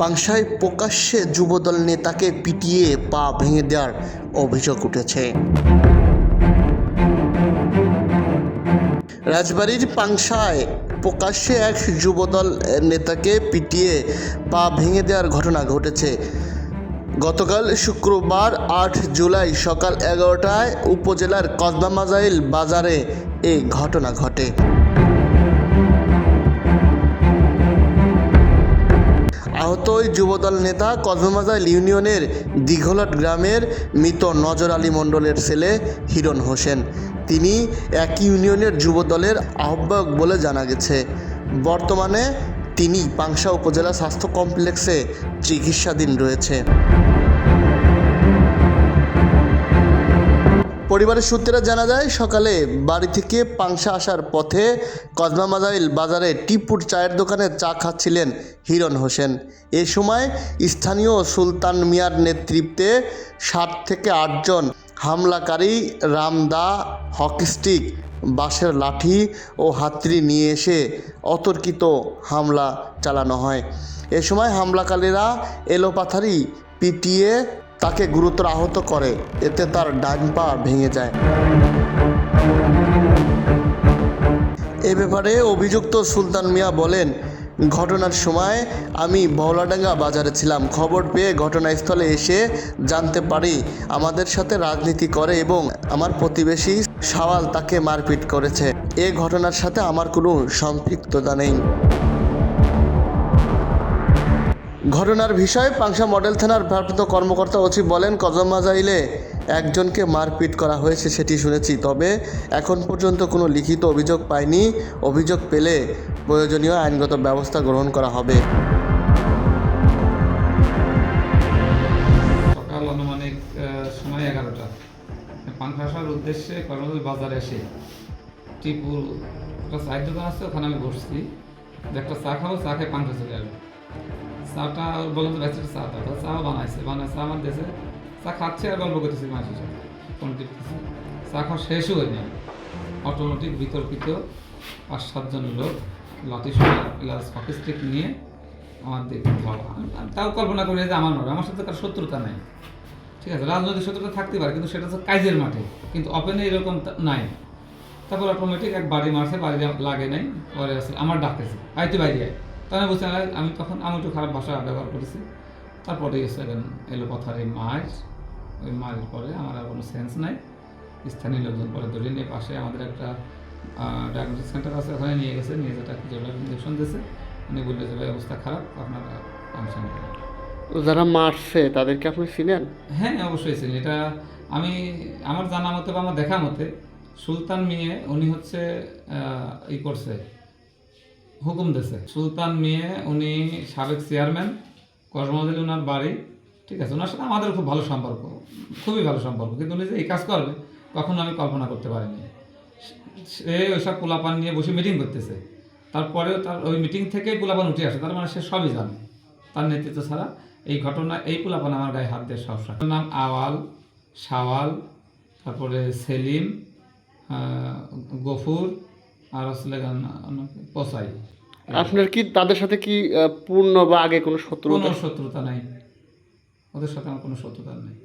পাংশায় প্রকাশ্যে যুবদল নেতাকে পিটিয়ে পা ভেঙে দেওয়ার অভিযোগ উঠেছে। রাজবাড়ির পাংশায় প্রকাশ্যে এক যুবদল নেতাকে পিটিয়ে পা ভেঙে দেওয়ার ঘটনা ঘটেছে। গতকাল শুক্রবার আট জুলাই সকাল এগারোটায় উপজেলার কসবা মাজাইল বাজারে এই ঘটনা ঘটে। ওই যুবদল নেতা কদমাজাইল ইউনিয়নের দীঘলট গ্রামের মৃত নজর আলী মণ্ডলের ছেলে হিরণ হোসেন। তিনি একই ইউনিয়নের যুবদলের আহ্বায়ক বলে জানা গেছে। বর্তমানে তিনি পাংশা উপজেলা স্বাস্থ্য কমপ্লেক্সে চিকিৎসাধীন রয়েছে। পরিবারের সূত্রে জানা যায়, সকালে বাড়ি থেকে পাংশা আসার পথে কসবা মাজাইল বাজারে টিপুর চায়ের দোকানে চা খাচ্ছিলেন হিরণ হোসেন। এ সময় স্থানীয় সুলতান মিয়ার নেতৃত্বে সাত থেকে আটজন হামলাকারী রামদা হকিস্টিক বাঁশের লাঠি ও হাতড়ি নিয়ে এসে অতর্কিত হামলা চালানো হয়। এ সময় হামলাকারীরা এলোপাথারি পিটিয়ে তাকে গুরুতর আহত করে, এতে তার ডান পা ভেঙে যায়। এ ব্যাপারে অভিযুক্ত সুলতান মিয়া বলেন, ঘটনার সময় আমি বহলাডাঙ্গা বাজারে ছিলাম। খবর পেয়ে ঘটনাস্থলে এসে জানতে পারি, আমাদের সাথে রাজনীতি করে এবং আমার প্রতিবেশী সাওয়াল তাকে মারপিট করেছে। এ ঘটনার সাথে আমার কোনো সম্পৃক্ততা নেই। ঘটনার বিষয়ে পাংশা মডেল থানার ভারপ্রাপ্ত কর্মকর্তা ওসি বলেন কজমাজাইলে একজনকে মারপিট করা হয়েছে সেটি শুনেছি, তবে এখন পর্যন্ত কোনো লিখিত অভিযোগ পাইনি অভিযোগ পেলে প্রয়োজনীয় আইনগত ব্যবস্থা গ্রহণ করা হবে। সকাল আনুমানিক সময় এগারোটা। পাংখা আসার উদ্দেশ্যে কর্মদল বাজারে এসে টিপুর একটা চায়ের দোকান আছে, ওখানে আমি বসছি। একটা চা খাব, চা খেয়ে পাংখা চলে আসবে। চাটা বললাম চা দাও চা বানাইছে বানায় চা চা খাচ্ছে আর গল্প করতেছি মাসির সাথে চা খাওয়া শেষও অটোমেটিক বিতর্কিত পাঁচ সাতজন লোক লাঠি হকি স্টিক নিয়ে তাও কল্পনা করি যে আমার নয় আমার সাথে কার শত্রুতা নাই। ঠিক আছে, রাজনৈতিক শত্রুতা থাকতে পারে, কিন্তু সেটা হচ্ছে কাজের মাঠে। কিন্তু ওপেনে এরকম নাই। তারপর অটোমেটিক এক বাড়ি মারছে, বাড়ি লাগে নাই। পরে আমার ডাকতেছে আইতে বাইরে আয়। তা আমি বুঝতে আমি তখন আমি একটু খারাপ ভাষা ব্যবহার করেছি। তারপরে এসে এলো কথার এই মার ওই মারের পরে আমার আর কোনো সেন্স নাই। স্থানীয় লোকজন পরে ধরে নিয়ে পাশে আমাদের একটা ডায়াগনোস্টিক সেন্টার আছে ওখানে নিয়ে গেছে। নিয়ে যেটা যেগুলো ইঞ্জেকশন দিয়েছে। উনি বললে যে ভাই অবস্থা খারাপ আপনারা ফাংশন যারা মারছে তাদেরকে আপনি চিনেন? হ্যাঁ অবশ্যই চিনি। এটা আমি আমার জানা মতে বা আমার দেখা মতে সুলতান মিয়ে উনি হচ্ছে ই করছে হুকুম দিয়েছে। সুলতান মিয়ে, উনি সাবেক চেয়ারম্যান কর্মদিল ওনার বাড়ি, ঠিক আছে ওনার সাথে আমাদের খুব ভালো সম্পর্ক, খুবই ভালো সম্পর্ক, কিন্তু উনি যে এই কাজ করবে, কখনো আমি কল্পনা করতে পারিনি। সে ওইসব পোলাপান নিয়ে বসে মিটিং করতেছে। তারপরেও তার ওই মিটিং থেকেই পোলাপান উঠে আসে, তার মানে সে সবই জানে। তার নেতৃত্ব ছাড়া এই ঘটনা, এই পোলাপান আমার গায়ে হাত দিয়ে সবসময়। নাম আওয়াল, শাওয়াল, তারপরে সেলিম গফুর আর আসলে পোষাই আপনার কি তাদের সাথে কি পূর্ণ বা আগে কোনো শত্রুতা? শত্রুতা নাই। ওদের সাথে আমার কোনো শত্রুতা নেই।